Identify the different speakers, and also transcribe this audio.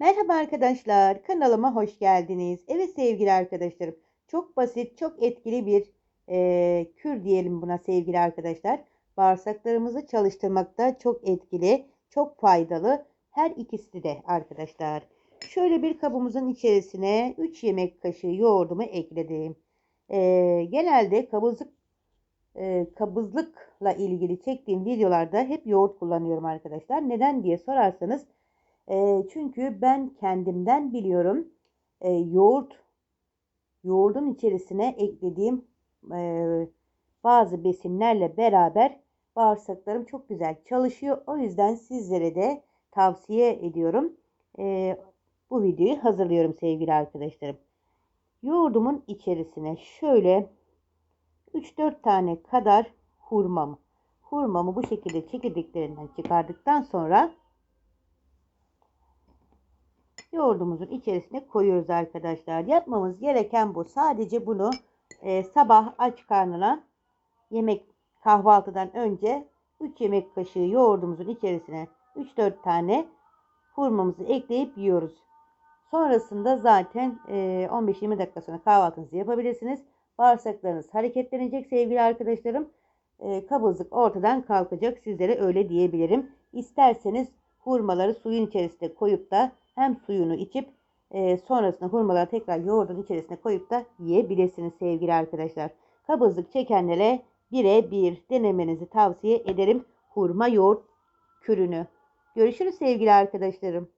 Speaker 1: Merhaba arkadaşlar, kanalıma hoş geldiniz. Evet sevgili arkadaşlarım, çok basit, çok etkili bir eee, kür diyelim buna sevgili arkadaşlar. Bağırsaklarımızı çalıştırmakta çok etkili, çok faydalı. Her ikisi de arkadaşlar. Şöyle bir kabımızın içerisine 3 yemek kaşığı yoğurdumu ekledim. Eee, genelde kabızlık eee, kabızlıkla ilgili çektiğim videolarda hep yoğurt kullanıyorum arkadaşlar. Neden diye sorarsanız Eee, çünkü ben kendimden biliyorum. Eee, yoğurt, yoğurdun içerisine eklediğim eee, bazı besinlerle beraber bağırsaklarım çok güzel çalışıyor. O yüzden sizlere de tavsiye ediyorum. Eee, bu videoyu hazırlıyorum sevgili arkadaşlarım. Yoğurdumun içerisine şöyle 3-4 tane kadar hurmamı, hurmamı bu şekilde çekirdeklerinden çıkardıktan sonra yoğurdumuzun içerisine koyuyoruz arkadaşlar. Yapmamız gereken bu. Sadece bunu e, sabah aç karnına yemek kahvaltıdan önce 3 yemek kaşığı yoğurdumuzun içerisine 3-4 tane hurmamızı ekleyip yiyoruz. Sonrasında zaten e, 15-20 dakika sonra kahvaltınızı yapabilirsiniz. Bağırsaklarınız hareketlenecek sevgili arkadaşlarım. E, kabızlık ortadan kalkacak. Sizlere öyle diyebilirim. İsterseniz hurmaları suyun içerisine koyup da hem suyunu içip e, sonrasında hurmaları tekrar yoğurdun içerisine koyup da yiyebilirsiniz sevgili arkadaşlar. Kabızlık çekenlere birebir denemenizi tavsiye ederim hurma yoğurt kürünü. Görüşürüz sevgili arkadaşlarım.